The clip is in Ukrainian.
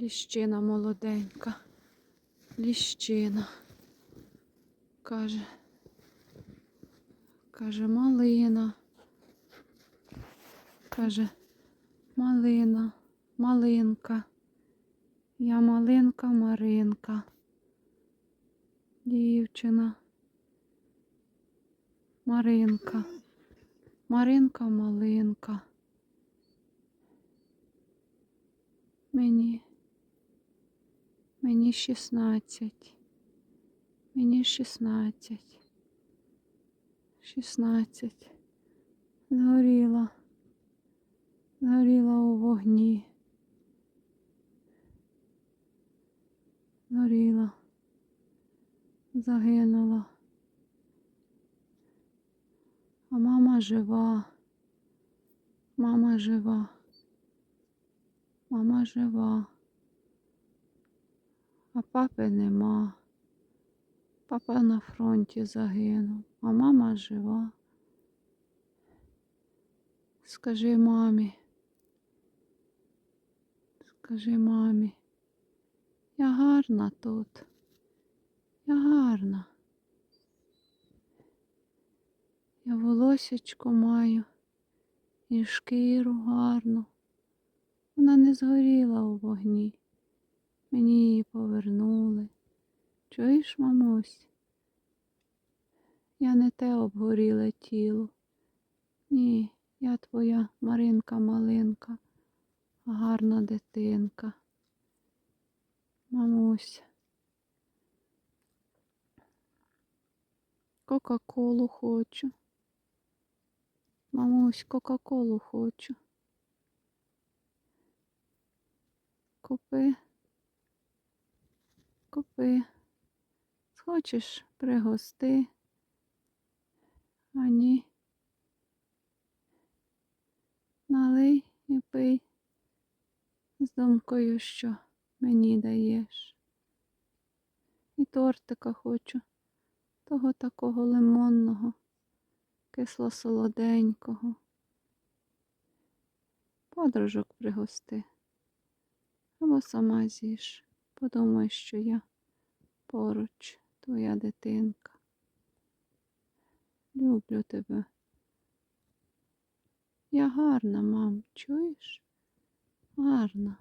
Ліщина молоденька. Ліщина. Каже. Каже, малина. Каже, малина, малинка. Я малинка Маринка. Дівчина. Маринка. Маринка малинка. Мені. Мені шістнадцять. Мені шістнадцять. Шістнадцять. Згоріла. Згоріла у вогні. Згоріла. Загинула. А мама жива. Мама жива. Мама жива. А папи нема. Папа на фронті загинув, а мама жива. Скажи мамі. Скажи мамі. Я гарна тут. Я гарна. Я волосечко маю і шкіру гарну. Вона не згоріла у вогні. Мені її повернули. Чуєш, мамусь? Я не те обгоріле тіло. Ні, я твоя Маринка малинка, гарна дитинка. Мамусь. Кока-колу хочу. Мамусь, Кока-колу хочу. Купи. Купи. Схочеш пригости. А ні. Налий і пий з думкою, що мені даєш. І тортика хочу, того такого лимонного, кисло-солоденького. Подружок пригости. Або сама з'їж. Подумай, що я поруч, твоя дитинка. Люблю тебе. Я гарна, мам, чуєш? Гарна.